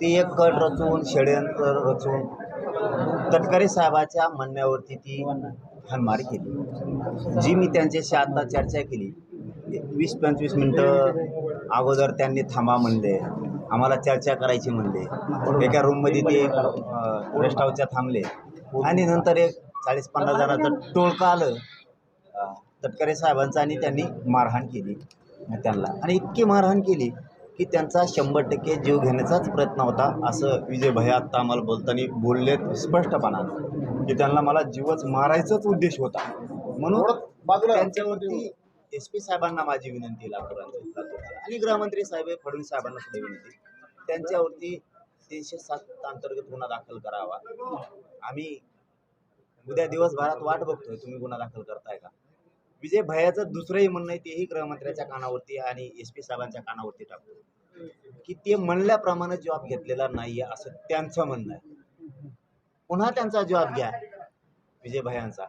ती एक कट रचून षडयंत्र रचून तटकरे साहेबाच्या म्हणण्यावरती ती हनमार केली. जी मी त्यांच्याशी आता चर्चा केली वीस पंचवीस मिनटं अगोदर त्यांनी थांबा म्हणले आम्हाला चर्चा करायची म्हणले. एका रूममध्ये ते रेस्ट हाऊसच्या थांबले. आणि नंतर एक चाळीस पन्नास जणांचं टोळकं आलं. तटकरे साहेबांचं आणि त्यांनी मारहाण केली. त्यांना. आणि इतकी मारहाण केली की त्यांचा शंभर टक्के जीव घेण्याचाच प्रयत्न होता असं विजय भैया आत्ता आम्हाला बोलताना बोललेत स्पष्टपणानं की त्यांना मला जीवच मारायचाच उद्देश होता. म्हणून त्यांच्यावरती एस पी साहेबांना माझी विनंती लातूरांची लातूरची आणि गृहमंत्री साहेब फडणवीस साहेबांना सुद्धा विनंती त्यांच्यावरती तीनशे सात अंतर्गत गुन्हा दाखल करावा. आम्ही उद्या दिवसभरात वाट बघतोय तुम्ही गुन्हा दाखल करताय का? विजय भयाचं दुसरंही म्हणणं आहे तेही गृहमंत्र्याच्या कानावरती आणि एस पी साहेबांच्या कानावरती टाकतो. की ते म्हणल्याप्रमाणे जॉब घेतलेला नाही आहे असं त्यांचं म्हणणं आहे. पुन्हा त्यांचा जॉब घ्या विजय भयांचा.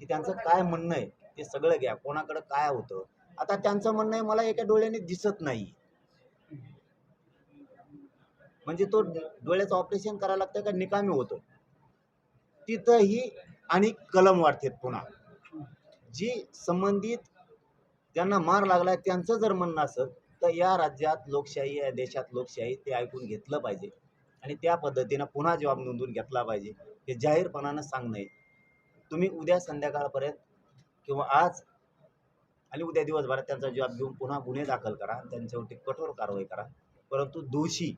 की त्यांचं काय म्हणणं आहे ते सगळं घ्या. कोणाकडं काय होतं? आता त्यांचं म्हणणं आहे मला एका डोळ्याने दिसत नाही. म्हणजे तो डोळ्याचं ऑपरेशन करायला लागतं का निकामी होतो. तिथंही आणि कलम वाढतात पुन्हा. जी संबंधित ज्यांना मार लागला त्यांचं जर म्हणणं असेल तर या राज्यात लोकशाही या देशात लोकशाही ते ऐकून घेतलं पाहिजे. आणि त्या पद्धतीनं पुन्हा जबाब नोंदवून घेतला पाहिजे. हे जाहीरपणानं सांगणं तुम्ही उद्या संध्याकाळपर्यंत किंवा आज आणि उद्या दिवसभरात त्यांचा जबाब घेऊन पुन्हा गुन्हे दाखल करा. त्यांच्यावरती कठोर कारवाई करा. परंतु दोषी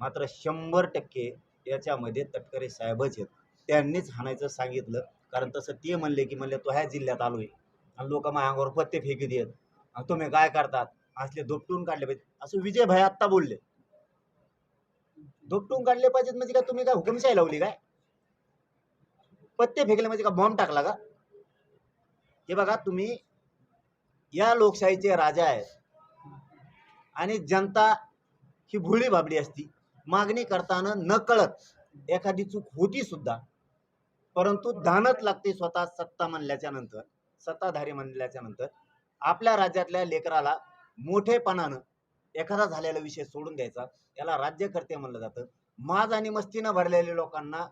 मात्र शंभर टक्के याच्यामध्ये तटकरे साहेबच आहेत. त्यांनीच हाणायचं सांगितलं. कारण तसं ते म्हणले की म्हणले तो ह्या जिल्ह्यात आलो आहे आणि लोक माझ्या अंगावर पत्ते फेकी देत. तुम्ही काय करतात? असले दुपटून काढले पाहिजे. असं विजय भाई आत्ता बोलले. धोपटून काढले पाहिजेत म्हणजे काय तुम्ही काय हुकुमशाही लावली काय? पत्ते फेकले म्हणजे का बॉम्ब टाकला का? हे बघा तुम्ही या लोकशाहीचे राजा आहेत. आणि जनता ही भुळी भाबडी असती. मागणी करताना न कळत एखादी चूक होती सुद्धा. परंतु दानत लागते स्वतः सत्ता म्हणल्याच्या नंतर सत्ताधारी म्हणल्याच्या नंतर आपल्या राज्यातल्या लेकराला मोठेपणानं एखादा झालेला विषय सोडून द्यायचा. याला राज्यकर्ते म्हणलं जातं. माज आणि मस्तीनं भरलेल्या लोकांना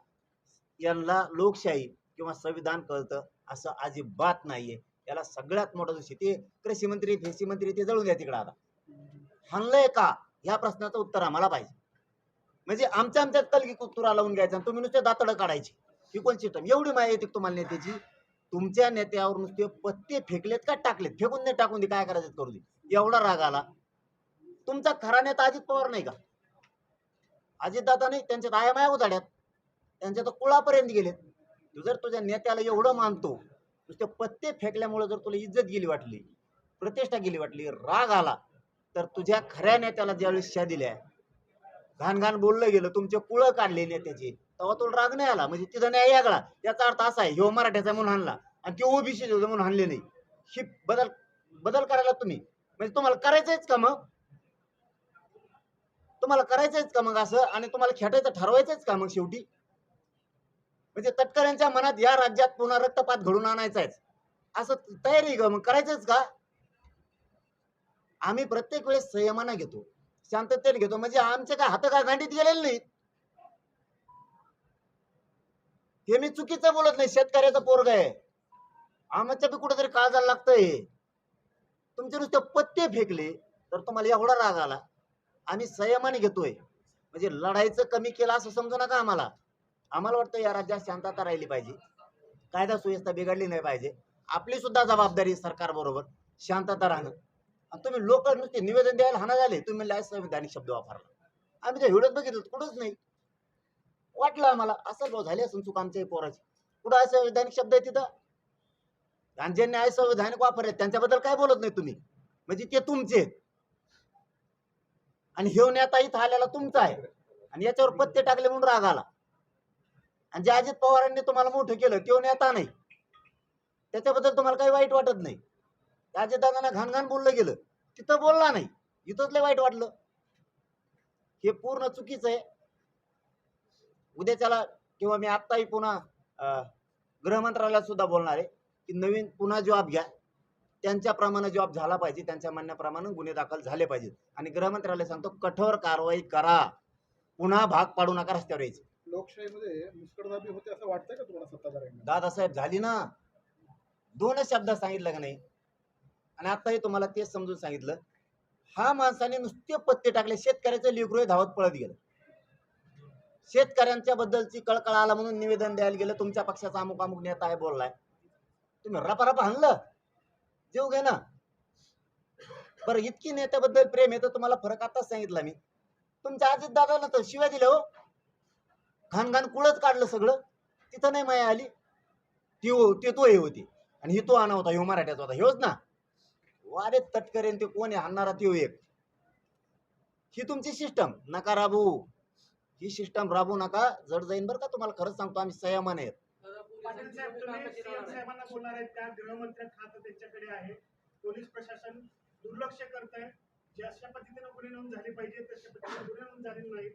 यांना लोकशाही किंवा संविधान कळतं असं अजिबात नाहीये. याला सगळ्यात मोठा दोषी ते कृषी मंत्री फेसी मंत्री ते जळून द्या तिकडे आता. हाणलंय का? ह्या प्रश्नाचं उत्तर आम्हाला पाहिजे. म्हणजे आमच्या आमच्यात कलगी कुत्तुरा लावून घ्यायचा आणि तुम्ही नुसते दातडं काढायची. ही कोणची एवढी माहिती तुम्हाला नेत्याची. तुमच्या नेत्यावर नुसते पत्ते फेकलेत का टाकलेत? फेकून दे टाकून दे काय करायचं करू दे. एवढा राग आला. तुमचा खरा नेता अजित पवार नाही का? अजितदादा नाही त्यांच्यात आया माया उजाड्यात. त्यांच्या तर कुळापर्यंत गेलेत. तू जर तुझ्या नेत्याला एवढं मानतो नुसते पत्ते फेकल्यामुळे जर तुला इज्जत गेली वाटली प्रतिष्ठा गेली वाटली राग आला तर तुझ्या खऱ्या नेत्याला ज्यावेळेस शा दिल्या घाण घाण बोललं गेलं तुमचे कुळं काढलेले त्याचे तेव्हा तो राग नाही आला. म्हणजे तिथं न्याय यागळा याचा अर्थ असा आहे ह्यो मराठ्याचा म्हणून हाणला आणि ते ओबीसी म्हणून हाणले नाही. ही बदल बदल करायला तुम्ही. म्हणजे तुम्हाला करायचंच का मग? तुम्हाला करायचंच का मग असं? आणि तुम्हाला खेटायचं ठरवायचंच का मग शेवटी? म्हणजे तटकऱ्यांच्या मनात या राज्यात पुन्हा रक्तपात घडून आणायचा आहे. असं तयारी ग मग? करायचंच का? आम्ही प्रत्येक वेळेस संयमानं घेतो. शांततेने घेतो. म्हणजे आमचे काय हात का गांडीत गेलेले नाहीत. हे मी चुकीचं बोलत नाही. शेतकऱ्याचा पोरग आहे. आमच्या बी कुठेतरी काळजाला लागतंय. तुमचे नुसते पत्ते फेकले तर तुम्हाला एवढा राग आला. आम्ही संयमाने घेतोय. म्हणजे लढायचं कमी केलं असं समजू नका आम्हाला. आम्हाला वाटतं या राज्यात शांतता राहिली पाहिजे. कायदा सुव्यवस्था बिघडली नाही पाहिजे. आपली सुद्धा जबाबदारी सरकार बरोबर. शांतता राहणं. आणि तुम्ही लोक नुसते निवेदन द्यायला हाना झाले तुम्ही म्हणले संविधानिक शब्द वापरला. आम्ही त्या व्हिडिओत बघितलं कुठंच नाही. वाटलं आम्हाला असं भाऊ झाली असून चूक आमच्या पोराची. कुठं असंवैधानिक शब्द आहे तिथं? आणि ज्यांनी वापर वापरले त्यांच्याबद्दल काय बोलत नाही तुम्ही? म्हणजे ते तुमचे आहेत. आणि हे नेता इथं आलेला तुमचा आहे. आणि याच्यावर पत्ते टाकले म्हणून राग आला. आणि जे अजित पवारांनी तुम्हाला मोठं केलं तो नेता नाही. त्याच्याबद्दल तुम्हाला काही वाईट वाटत नाही. अजित दादांना घाण घाण बोललं गेलं. तिथं बोलला नाही. इथंच लय वाईट वाटलं. हे पूर्ण चुकीचं आहे. उद्याच्याला किंवा मी आत्ताही पुन्हा गृहमंत्रालयात सुद्धा बोलणार आहे की नवीन पुन्हा जॉब घ्या. त्यांच्याप्रमाणे जॉब झाला पाहिजे. त्यांच्या म्हणण्याप्रमाणे गुन्हे दाखल झाले पाहिजेत. आणि गृहमंत्रालय सांगतो कठोर कारवाई करा. पुन्हा भाग पाडू नका रस्त्यावर यायचं. लोकशाहीमध्ये होते असं वाटतंय का तुम्हाला सत्ताधाऱ्यांना? दादासाहेब झाली ना. दोनच शब्द सांगितलं का नाही? आणि आताही तुम्हाला तेच समजून सांगितलं. हा माणसाने नुसते पत्ते टाकले शेतकऱ्याचं लेकरू धावत पळत गेलं. शेतकऱ्यांच्या बद्दलची कळकळ आला म्हणून निवेदन द्यायला गेलं तुमच्या पक्षाचा अमुक अमुक नेता आहे बोललाय. तुम्ही रपारप हाणलं. देऊ घे ना. बरं इतकी नेत्याबद्दल प्रेम आहे तर तुम्हाला फरक आताच सांगितला मी. तुमच्या अजित दादाला तर शिव्या दिल्या हो. घाण घाण कुळच काढलं सगळं. तिथं नाही माया आली. ती हो ते तो हे होती. आणि ही तो आणा होता ह्यो मराठ्याचा होता. ह्योच ना. वारे तटकरेन ते कोण आहे? हाणणारा त्यो एक. ही तुमची सिस्टम नका राबू. ही सिस्टम राबू नका. जड जाईन बरं का तुम्हाला. खरंच सांगतो आम्ही संयमान आहेत. पाटील साहेब तुम्ही सीएम साहेबांना बोलणार आहेत त्या गृहमंत्री खातं त्यांच्याकडे आहे. पोलीस प्रशासन दुर्लक्ष करत आहे जे अशा पद्धतीने गुन्हे नोंद झाले पाहिजे तशा पद्धतीने गुन्हे नोंद झालेले नाहीत.